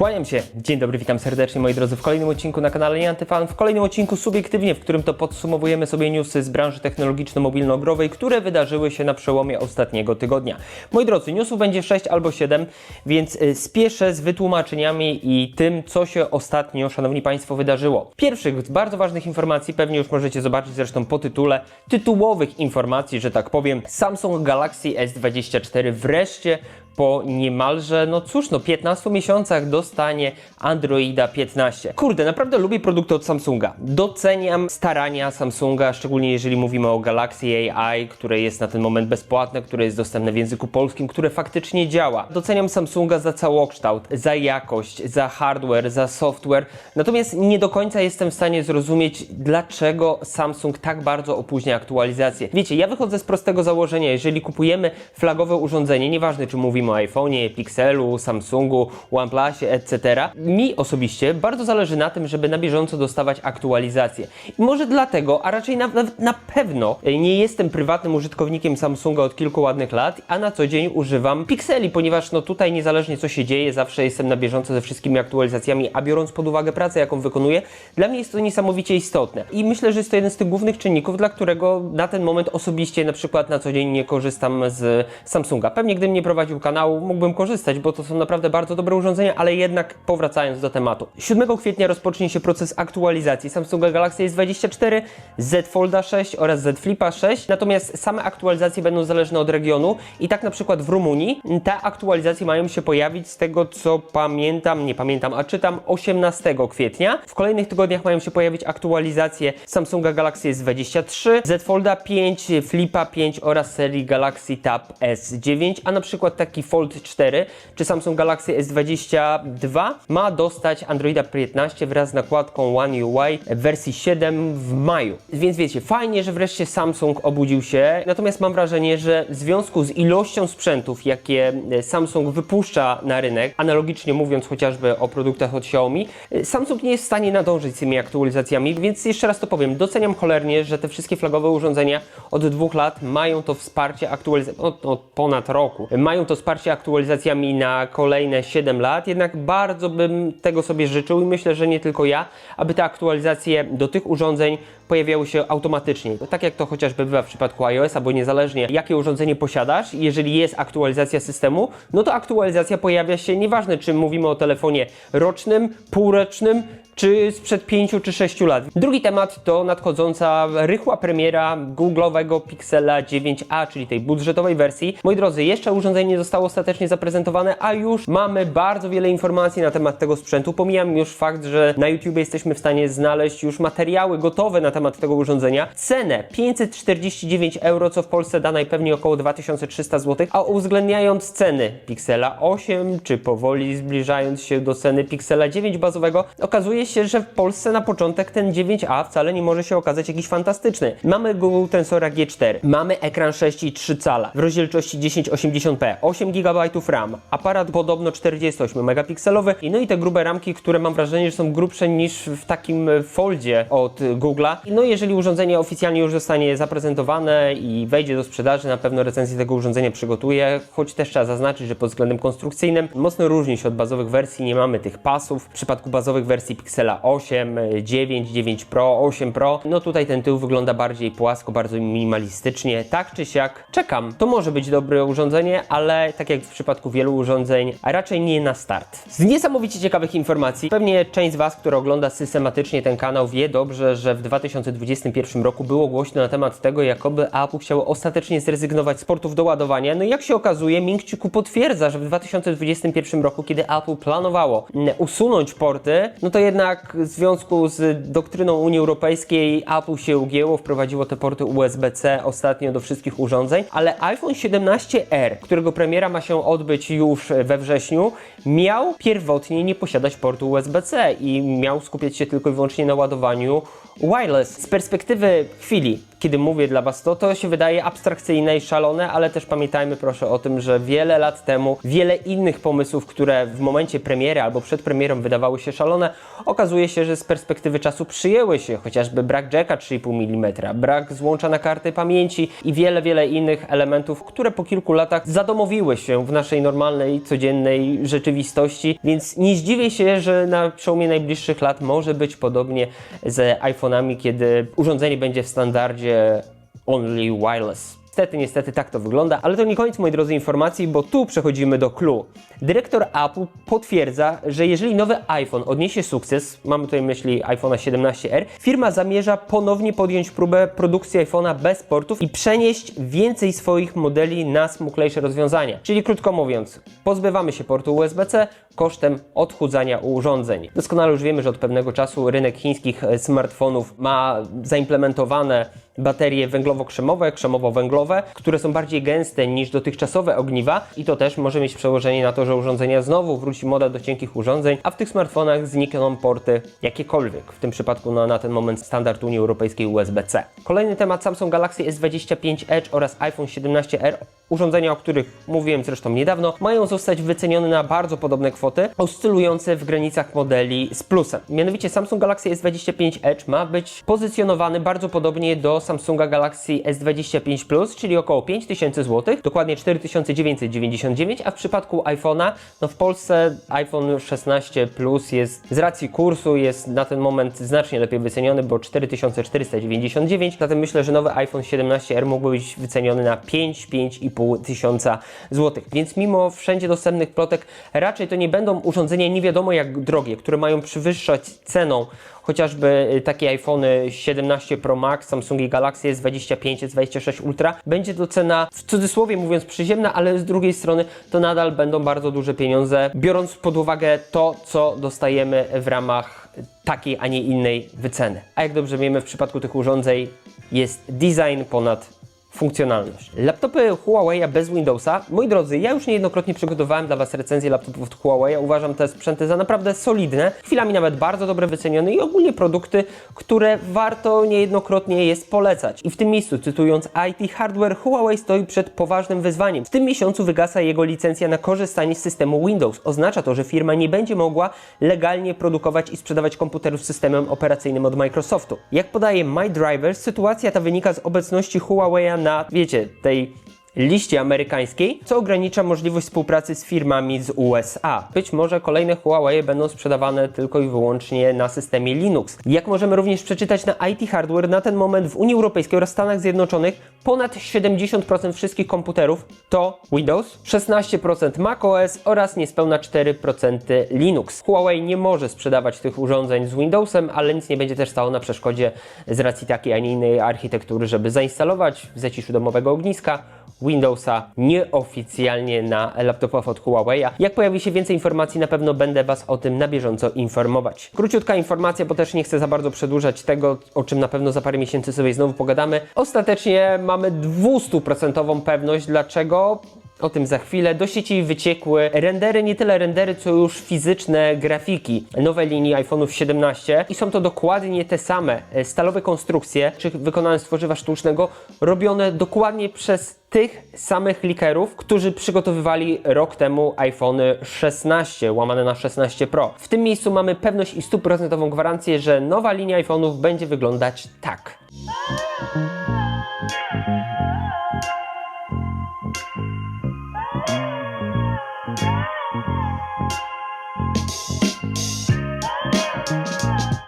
Kłaniam się. Dzień dobry, witam serdecznie moi drodzy w kolejnym odcinku na kanale Niantyfan, w kolejnym odcinku subiektywnie, w którym to podsumowujemy sobie newsy z branży technologiczno-mobilno-growej, które wydarzyły się na przełomie ostatniego tygodnia. Moi drodzy, newsów będzie 6 albo 7, więc y, spieszę z wytłumaczeniami i tym, co się ostatnio, szanowni państwo, wydarzyło. Pierwszych z bardzo ważnych informacji pewnie już możecie zobaczyć zresztą po tytule, tytułowych informacji, że tak powiem, Samsung Galaxy S24 wreszcie po niemalże, no cóż, no 15 miesiącach dostanie Androida 15. Kurde, naprawdę lubię produkty od Samsunga. Doceniam starania Samsunga, szczególnie jeżeli mówimy o Galaxy AI, które jest na ten moment bezpłatne, które jest dostępne w języku polskim, które faktycznie działa. Doceniam Samsunga za całokształt, za jakość, za hardware, za software. Natomiast nie do końca jestem w stanie zrozumieć, dlaczego Samsung tak bardzo opóźnia aktualizację. Wiecie, ja wychodzę z prostego założenia, jeżeli kupujemy flagowe urządzenie, nieważne czy mówimy o iPhone'ie, Pixelu, Samsungu, OnePlusie, etc. Mi osobiście bardzo zależy na tym, żeby na bieżąco dostawać aktualizacje. I może dlatego, a raczej na, na, na pewno nie jestem prywatnym użytkownikiem Samsunga od kilku ładnych lat, a na co dzień używam Pixeli, ponieważ no tutaj niezależnie co się dzieje, zawsze jestem na bieżąco ze wszystkimi aktualizacjami, a biorąc pod uwagę pracę, jaką wykonuję, dla mnie jest to niesamowicie istotne. I myślę, że jest to jeden z tych głównych czynników, dla którego na ten moment osobiście na przykład na co dzień nie korzystam z Samsunga. Pewnie gdybym nie prowadził kanału, mógłbym korzystać, bo to są naprawdę bardzo dobre urządzenia, ale jednak powracając do tematu. 7 kwietnia rozpocznie się proces aktualizacji Samsunga Galaxy S24, Z Folda 6 oraz Z Flipa 6, natomiast same aktualizacje będą zależne od regionu i tak na przykład w Rumunii te aktualizacje mają się pojawić z tego co pamiętam, nie pamiętam, a czytam 18 kwietnia. W kolejnych tygodniach mają się pojawić aktualizacje Samsunga Galaxy S23, Z Folda 5, Flipa 5 oraz serii Galaxy Tab S9, a na przykład taki Fold 4 czy Samsung Galaxy S22 ma dostać Androida 15 wraz z nakładką One UI w wersji 7 w maju. Więc wiecie, fajnie, że wreszcie Samsung obudził się, natomiast mam wrażenie, że w związku z ilością sprzętów, jakie e, Samsung wypuszcza na rynek, analogicznie mówiąc chociażby o produktach od Xiaomi, e, Samsung nie jest w stanie nadążyć z tymi aktualizacjami, więc jeszcze raz to powiem, doceniam cholernie, że te wszystkie flagowe urządzenia od dwóch lat mają to wsparcie aktualizacji, od, od ponad roku, mają to wsparcie aktualizacjami na kolejne 7 lat, jednak bardzo bym tego sobie życzył i myślę, że nie tylko ja, aby te aktualizacje do tych urządzeń pojawiały się automatycznie. Tak jak to chociażby bywa w przypadku iOS-a, bo niezależnie jakie urządzenie posiadasz, jeżeli jest aktualizacja systemu, no to aktualizacja pojawia się, nieważne czy mówimy o telefonie rocznym, półrocznym, czy sprzed 5 czy 6 lat. Drugi temat to nadchodząca rychła premiera Google'owego Pixela 9a, czyli tej budżetowej wersji. Moi drodzy, jeszcze urządzenie nie zostało ostatecznie zaprezentowane, a już mamy bardzo wiele informacji na temat tego sprzętu. Pomijam już fakt, że na YouTube jesteśmy w stanie znaleźć już materiały gotowe na temat tego urządzenia. Cenę 549 euro, co w Polsce da najpewniej około 2300 zł, a uwzględniając ceny Pixela 8, czy powoli zbliżając się do ceny Pixela 9 bazowego, okazuje się, że w Polsce na początek ten 9a wcale nie może się okazać jakiś fantastyczny. Mamy Google Tensora G4, mamy ekran 6,3 cala w rozdzielczości 1080p, 8 GB RAM, aparat podobno 48 megapikselowy i no i te grube ramki, które mam wrażenie, że są grubsze niż w takim foldzie od Google'a. No jeżeli urządzenie oficjalnie już zostanie zaprezentowane i wejdzie do sprzedaży, na pewno recenzję tego urządzenia przygotuję, choć też trzeba zaznaczyć, że pod względem konstrukcyjnym mocno różni się od bazowych wersji, nie mamy tych pasów. W przypadku bazowych wersji Pixela 8, 9, 9 Pro, 8 Pro, no tutaj ten tył wygląda bardziej płasko, bardzo minimalistycznie. Tak czy siak, czekam. To może być dobre urządzenie, ale tak jak w przypadku wielu urządzeń, a raczej nie na start. Z niesamowicie ciekawych informacji, pewnie część z Was, która ogląda systematycznie ten kanał, wie dobrze, że w 2021 roku było głośno na temat tego, jakoby Apple chciało ostatecznie zrezygnować z portów do ładowania. No i jak się okazuje, Minkciku potwierdza, że w 2021 roku, kiedy Apple planowało mm, usunąć porty, no to jednak w związku z doktryną Unii Europejskiej Apple się ugięło, wprowadziło te porty USB-C ostatnio do wszystkich urządzeń, ale iPhone 17R, którego premiera ma się odbyć już we wrześniu, miał pierwotnie nie posiadać portu USB-C i miał skupiać się tylko i wyłącznie na ładowaniu wireless. Z perspektywy chwili, kiedy mówię dla Was to, to się wydaje abstrakcyjne i szalone, ale też pamiętajmy proszę o tym, że wiele lat temu wiele innych pomysłów, które w momencie premiery albo przed premierą wydawały się szalone, okazuje się, że z perspektywy czasu przyjęły się, chociażby brak jacka 3,5 mm, brak złącza na karty pamięci i wiele, wiele innych elementów, które po kilku latach zadomowiły się w naszej normalnej, codziennej rzeczywistości, więc nie zdziwię się, że na przełomie najbliższych lat może być podobnie z iPhone'ami, kiedy urządzenie będzie w standardzie only wireless. Niestety, niestety tak to wygląda, ale to nie koniec moi drodzy informacji, bo tu przechodzimy do clue. Dyrektor Apple potwierdza, że jeżeli nowy iPhone odniesie sukces, mamy tutaj myśli iPhone'a 17R, firma zamierza ponownie podjąć próbę produkcji iPhone'a bez portów i przenieść więcej swoich modeli na smuklejsze rozwiązania. Czyli krótko mówiąc, pozbywamy się portu USB-C kosztem odchudzania urządzeń. Doskonale już wiemy, że od pewnego czasu rynek chińskich smartfonów ma zaimplementowane baterie węglowo-krzemowe, krzemowo-węglowe, które są bardziej gęste niż dotychczasowe ogniwa i to też może mieć przełożenie na to, że urządzenia znowu wróci moda do cienkich urządzeń, a w tych smartfonach znikną porty jakiekolwiek, w tym przypadku no, na ten moment standard Unii Europejskiej USB-C. Kolejny temat Samsung Galaxy S25 Edge oraz iPhone 17R, urządzenia, o których mówiłem zresztą niedawno, mają zostać wycenione na bardzo podobne kwoty, oscylujące w granicach modeli z plusem. Mianowicie Samsung Galaxy S25 Edge ma być pozycjonowany bardzo podobnie do Samsunga Galaxy S25 Plus, czyli około 5000 zł, dokładnie 4999, a w przypadku iPhone'a, no w Polsce iPhone 16 Plus jest z racji kursu jest na ten moment znacznie lepiej wyceniony, bo 4499, zatem myślę, że nowy iPhone 17R mógłby być wyceniony na 5-5,5 tysiąca złotych. Więc mimo wszędzie dostępnych plotek, raczej to nie będą urządzenia nie wiadomo jak drogie, które mają przewyższać ceną chociażby y, takie iPhony 17 Pro Max, Samsungi Galaxy S25, S26 Ultra. Będzie to cena, w cudzysłowie mówiąc, przyziemna, ale z drugiej strony to nadal będą bardzo duże pieniądze, biorąc pod uwagę to, co dostajemy w ramach takiej, a nie innej wyceny. A jak dobrze wiemy, w przypadku tych urządzeń jest design ponad funkcjonalność. Laptopy Huawei bez Windowsa. Moi drodzy, ja już niejednokrotnie przygotowałem dla Was recenzję laptopów od Huawei. Uważam te sprzęty za naprawdę solidne, chwilami nawet bardzo dobre wycenione i ogólnie produkty, które warto niejednokrotnie jest polecać. I w tym miejscu, cytując IT Hardware, Huawei stoi przed poważnym wyzwaniem. W tym miesiącu wygasa jego licencja na korzystanie z systemu Windows. Oznacza to, że firma nie będzie mogła legalnie produkować i sprzedawać komputerów z systemem operacyjnym od Microsoftu. Jak podaje MyDriver, sytuacja ta wynika z obecności Huawei na, wiecie, tej liście amerykańskiej, co ogranicza możliwość współpracy z firmami z USA. Być może kolejne Huawei będą sprzedawane tylko i wyłącznie na systemie Linux. Jak możemy również przeczytać na IT Hardware, na ten moment w Unii Europejskiej oraz Stanach Zjednoczonych ponad 70% wszystkich komputerów to Windows, 16% macOS oraz niespełna 4% Linux. Huawei nie może sprzedawać tych urządzeń z Windowsem, ale nic nie będzie też stało na przeszkodzie z racji takiej, a nie innej architektury, żeby zainstalować w zaciszu domowego ogniska Windowsa nieoficjalnie na laptopach od Huawei. Jak pojawi się więcej informacji, na pewno będę Was o tym na bieżąco informować. Króciutka informacja, bo też nie chcę za bardzo przedłużać tego, o czym na pewno za parę miesięcy sobie znowu pogadamy. Ostatecznie mamy 200% pewność, dlaczego o tym za chwilę. Do sieci wyciekły rendery, nie tyle rendery, co już fizyczne grafiki nowej linii iPhone'ów 17 i są to dokładnie te same e, stalowe konstrukcje, czy wykonane z tworzywa sztucznego, robione dokładnie przez tych samych likerów, którzy przygotowywali rok temu iPhony 16, łamane na 16 Pro. W tym miejscu mamy pewność i stuprocentową gwarancję, że nowa linia iPhone'ów będzie wyglądać tak.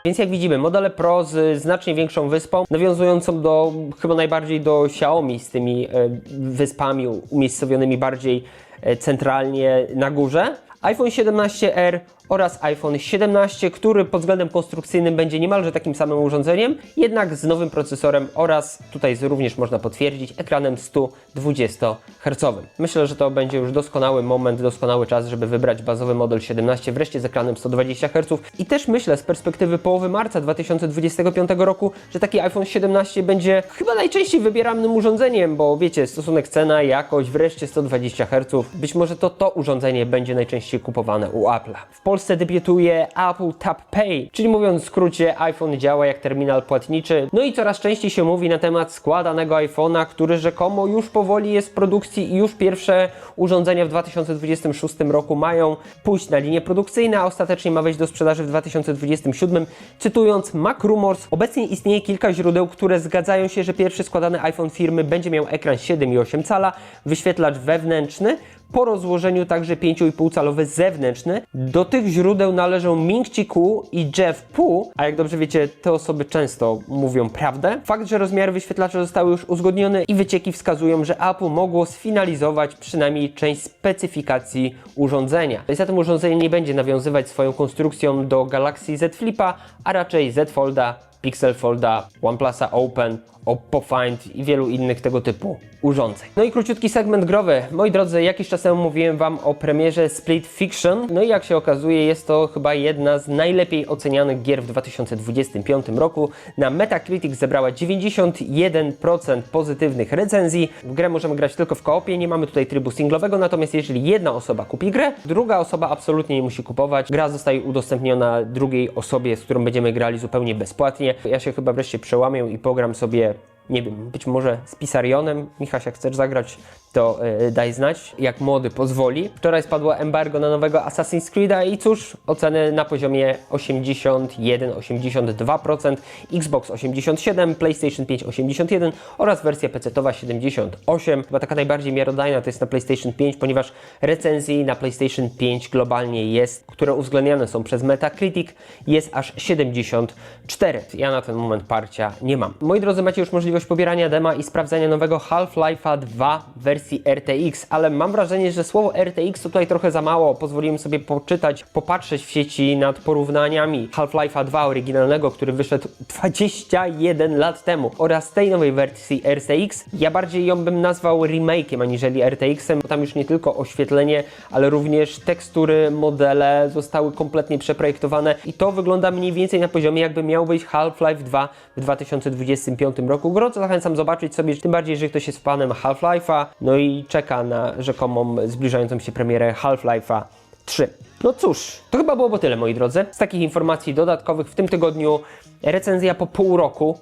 Więc jak widzimy, modele Pro z znacznie większą wyspą, nawiązującą do chyba najbardziej do Xiaomi z tymi e, wyspami umiejscowionymi bardziej e, centralnie na górze. iPhone 17R oraz iPhone 17, który pod względem konstrukcyjnym będzie niemalże takim samym urządzeniem, jednak z nowym procesorem oraz tutaj również można potwierdzić ekranem 120 Hz. Myślę, że to będzie już doskonały moment, doskonały czas, żeby wybrać bazowy model 17 wreszcie z ekranem 120 Hz i też myślę z perspektywy połowy marca 2025 roku, że taki iPhone 17 będzie chyba najczęściej wybieranym urządzeniem, bo wiecie, stosunek cena, jakość, wreszcie 120 Hz. Być może to to urządzenie będzie najczęściej kupowane u Apple'a. W Polsce Polsce debiutuje Apple Tap Pay, czyli mówiąc w skrócie, iPhone działa jak terminal płatniczy. No i coraz częściej się mówi na temat składanego iPhone'a, który rzekomo już powoli jest w produkcji i już pierwsze urządzenia w 2026 roku mają pójść na linię produkcyjne, a ostatecznie ma wejść do sprzedaży w 2027. Cytując Mac Rumors, obecnie istnieje kilka źródeł, które zgadzają się, że pierwszy składany iPhone firmy będzie miał ekran 7,8 cala, wyświetlacz wewnętrzny, po rozłożeniu także 5,5 calowy zewnętrzny. Do tych źródeł należą Ming Chi Ku i Jeff Pu, a jak dobrze wiecie, te osoby często mówią prawdę. Fakt, że rozmiary wyświetlacza zostały już uzgodnione i wycieki wskazują, że Apple mogło sfinalizować przynajmniej część specyfikacji urządzenia. Zatem urządzenie nie będzie nawiązywać swoją konstrukcją do Galaxy Z Flipa, a raczej Z Folda, Pixel Folda, OnePlusa Open, Oppo Find i wielu innych tego typu urządzeń. No i króciutki segment growy. Moi drodzy, jakiś czas temu mówiłem Wam o premierze Split Fiction. No i jak się okazuje, jest to chyba jedna z najlepiej ocenianych gier w 2025 roku. Na Metacritic zebrała 91% pozytywnych recenzji. W grę możemy grać tylko w koopie, nie mamy tutaj trybu singlowego, natomiast jeżeli jedna osoba kupi grę, druga osoba absolutnie nie musi kupować. Gra zostaje udostępniona drugiej osobie, z którą będziemy grali zupełnie bezpłatnie. Ja się chyba wreszcie przełamię i pogram sobie nie wiem, być może z Pisarionem. Michaś, jak chcesz zagrać, to yy, daj znać, jak młody pozwoli. Wczoraj spadło embargo na nowego Assassin's Creed'a i cóż, oceny na poziomie 81-82%, Xbox 87, PlayStation 5 81 oraz wersja PC-towa 78. Chyba taka najbardziej miarodajna to jest na PlayStation 5, ponieważ recenzji na PlayStation 5 globalnie jest, które uwzględniane są przez Metacritic, jest aż 74. Ja na ten moment parcia nie mam. Moi drodzy, macie już możliwość pobierania dema i sprawdzania nowego Half-Life'a 2 w wersji RTX, ale mam wrażenie, że słowo RTX to tutaj trochę za mało. Pozwoliłem sobie poczytać, popatrzeć w sieci nad porównaniami Half-Life'a 2 oryginalnego, który wyszedł 21 lat temu oraz tej nowej wersji RTX. Ja bardziej ją bym nazwał remake'iem aniżeli RTX-em, bo tam już nie tylko oświetlenie, ale również tekstury, modele zostały kompletnie przeprojektowane i to wygląda mniej więcej na poziomie jakby miał być Half-Life 2 w 2025 roku. Gorąco zachęcam zobaczyć sobie, tym bardziej, że ktoś jest fanem Half-Life'a, no i czeka na rzekomą zbliżającą się premierę Half-Life'a 3. No cóż, to chyba byłoby tyle, moi drodzy. Z takich informacji dodatkowych w tym tygodniu recenzja po pół roku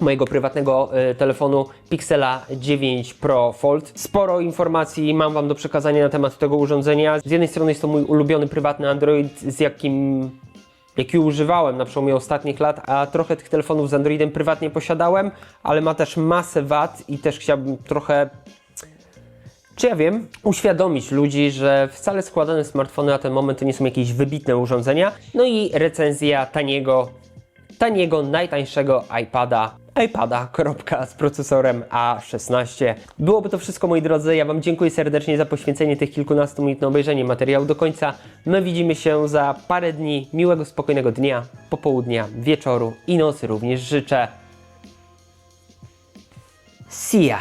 mojego prywatnego y, telefonu Pixela 9 Pro Fold. Sporo informacji mam Wam do przekazania na temat tego urządzenia. Z jednej strony jest to mój ulubiony prywatny Android, z jakim jaki używałem na przełomie ostatnich lat, a trochę tych telefonów z Androidem prywatnie posiadałem, ale ma też masę wad i też chciałbym trochę czy ja wiem, uświadomić ludzi, że wcale składane smartfony na ten moment to nie są jakieś wybitne urządzenia. No i recenzja taniego, taniego, najtańszego iPada iPada, z procesorem A16. Byłoby to wszystko, moi drodzy. Ja Wam dziękuję serdecznie za poświęcenie tych kilkunastu minut na obejrzenie materiału do końca. My widzimy się za parę dni. Miłego, spokojnego dnia, popołudnia, wieczoru i nocy również życzę. See ya!